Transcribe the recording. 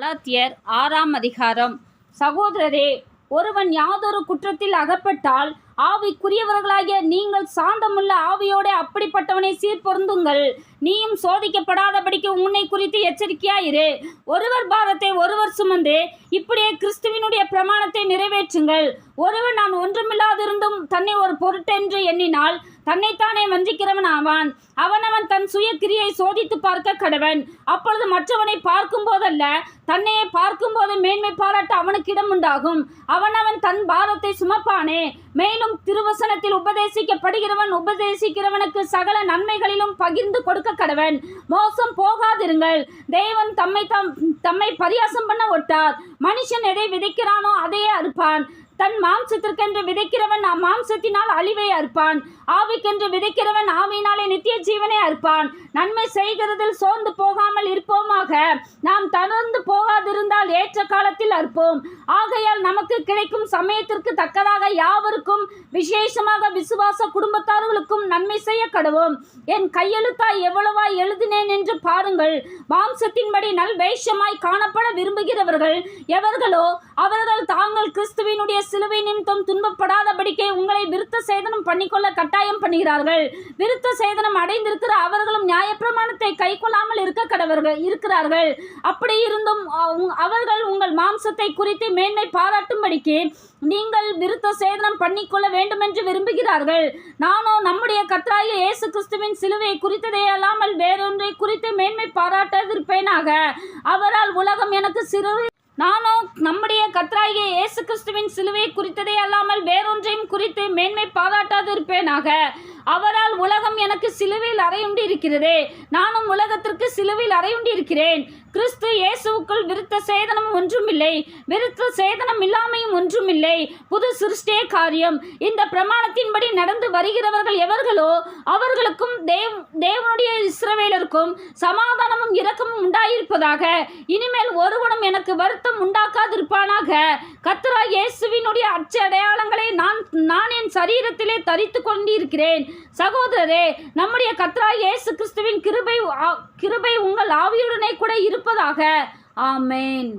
கலாத்தியர் ஆறாம் அதிகாரம். சகோதரரே ஒருவன் யாதொரு குற்றத்தில் அகப்பட்டால் ஆவிக்குரியவர்களாகிய நீங்கள் சாந்தமுள்ள ஆவியோட அப்படிப்பட்டவனை சீர்பொருந்துங்கள். நீயும் சோதிக்கப்படாதபடிக்கு உன்னை குறித்து எச்சரிக்கையாயிரு. ஒருவர் பாரத்தை ஒருவர் சுமந்து இப்படியே கிறிஸ்துவினுடைய பிரமாணத்தை நிறைவேற்றுங்கள். ஒருவன் நான் ஒன்றுமில்லாதிருந்தும் தன்னை ஒரு பொருட்டென்று எண்ணினால் தன்னைத்தானே வஞ்சிக்கிறவன் ஆவான். அவனவன் தன் சுய கிரியை சோதித்து பார்க்க கடவன். அப்பொழுது மற்றவனை பார்க்கும் போதல்ல தன்னையே பார்க்கும் போது மேன்மை பாராட்ட அவனுக்கு இடம் உண்டாகும். அவனவன் தன் பாரத்தை சுமப்பானே. மேலும் திருவசனத்தில் உபதேசிக்கப்படுகிறவன் உபதேசிக்கிறவனுக்கு சகல நன்மைகளிலும் பகிர்ந்து கொடுக்க கடவன். மோசம் போகாதிருங்கள். தேவன் தம்மை தம் தம்மை பரியாசம் பண்ண ஒட்டார். மனுஷன் எதை விதைக்கிறானோ அதையே அறுப்பான். தன் மாம்சத்திற்கென்று விதைக்கிறவன் மாம்சத்தினால் அழிவை அறுப்பான். ஆவிக்கென்று விதைக்கிறவன் ஆவியினாலே நித்திய ஜீவனை அறுப்பான். நன்மை செய்கிறதில் சோர்ந்து போகாமல் இருப்போமாக. நாம் தளர்ந்து போகாதிருந்தால் ஏற்ற காலத்தில் அறுப்போம். ஆகையால் நமக்கு கிடைக்கும் சமயத்திற்கு தக்கதாக யாவருக்கும் விசேஷமாக விசுவாச குடும்பத்தார்களுக்கும் நன்மை செய்ய கடவோம். என் கையெழுத்தாய் எவ்வளவாய் எழுதினேன் என்று பாருங்கள். மாம்சத்தின்படி நல் வேஷமாய் காணப்பட விரும்புகிறவர்கள் எவர்களோ அவர்கள் தாங்கள் கிறிஸ்துவினுடைய சிலுவை நிமித்தம் துன்பப்படாதபடிக்கே உங்களை விருத்த சேதனம் பண்ணிக்கொள்ள கட்டாயம் பண்ணுகிறார்கள். விருத்த சேதனம் அடைந்திருக்கிற அவர்களும் நியாயப்பிரமாணத்தை கை கொள்ளாமல் இருக்க கடவர்கள் இருக்கிறார்கள். அப்படி இருந்தும் அவர்கள் உங்கள் மாம்சத்தை குறித்து மேன்மை பாராட்டும்படிக்கு நீங்கள் விருத்த சேதனம் பண்ணிக்கொள்ள வேண்டுமென்று விரும்புகிறார்கள். நானோ நம்முடைய கர்த்தராகிய இயேசு கிறிஸ்துவின் சிலுவை குறித்ததே அல்லாமல் வேறொன்றை குறித்து மேன்மை பாராட்டாதிருப்பேனாக அவரால் உலகம் எனக்கு சிறு நானோ நம்முடைய கர்த்தராகிய இயேசு கிறிஸ்துவின் சிலுவை குறித்ததே அல்லாமல் வேறொன்றையும் குறித்து மேன்மை பாராட்டாதிருப்பேனாக. அவரால் உலகம் எனக்கு சிலுவையில் அறையுண்டி இருக்கிறதே நானும் உலகத்திற்கு சிலுவையில் அறையுண்டி இருக்கிறேன் கிறிஸ்து இயேசுவுக்குள் விருத்த சேதனம் ஒன்றுமில்லை. விருத்த சேதனம் இல்லாமையும் ஒன்றுமில்லை. புது சிருஷ்டே காரியம். இந்த பிரமாணத்தின்படி நடந்து வருகிறவர்கள் எவர்களோ அவர்களுக்கும் தேவ் தேவனுடைய இஸ்ரவேலருக்கும் சமாதானமும் இரக்கமும் உண்டாயிருப்பதாக. இனிமேல் ஒருவனும் எனக்கு வருத்தம் உண்டாக்காதிருப்பானாக. கத்ரா இயேசுவினுடைய அச்ச அடையாளங்களை நான் நான் என் சரீரத்திலே தரித்து கொண்டிருக்கிறேன் சகோதரரே நம்முடைய கத்ரா இயேசு கிறிஸ்துவின் கிருபை ஆ- கிருபை உங்கள் ஆவியுடனே கூட இருப்பதாக. ஆமேன்.